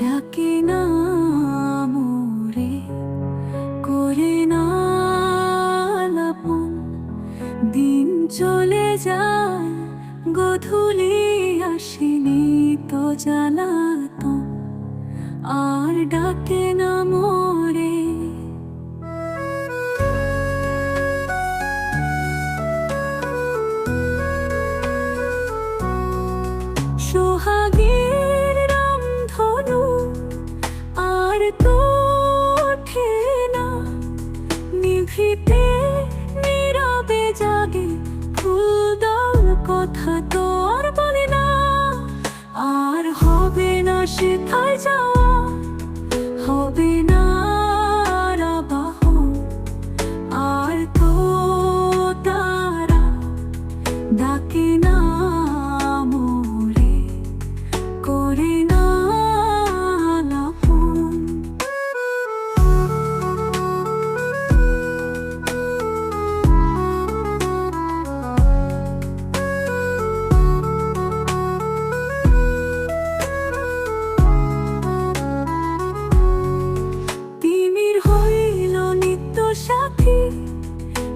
ডাকে না করে দিন চলে যায় আসেনি তো জ্বালাতন। আর ডাকে না মোরে কথা তো আর বলে না। আর হবে না সে থাই হবে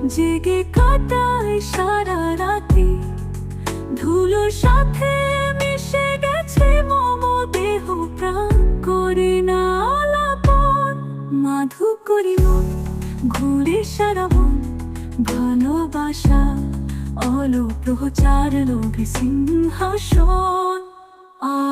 জেগে কাটায় সারা রাতে। ধুলোর সাথে মিশে গেছে মম দেহ প্রাণ। করে না আলাপন মাধু করি মন। ঘুরে সারা মন, ভালোবাসা অলো প্রচার লোভে সিংহাসন। আর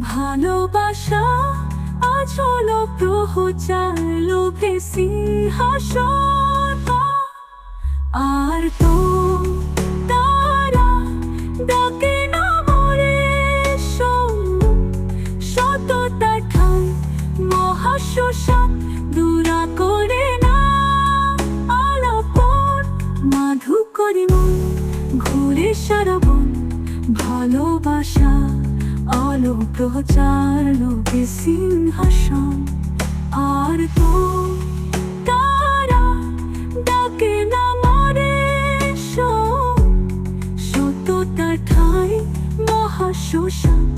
ভালোবাসা আজ হলো প্রহচার লোভে আর তো তারা সততা দূরা করে না ঘুরে সারা বন ভালোবাসা আলো প্রচার লোকে সিংহাসন আর তো তারা ডাকে না মরে সত্যতা ঠাই মহাশোষণ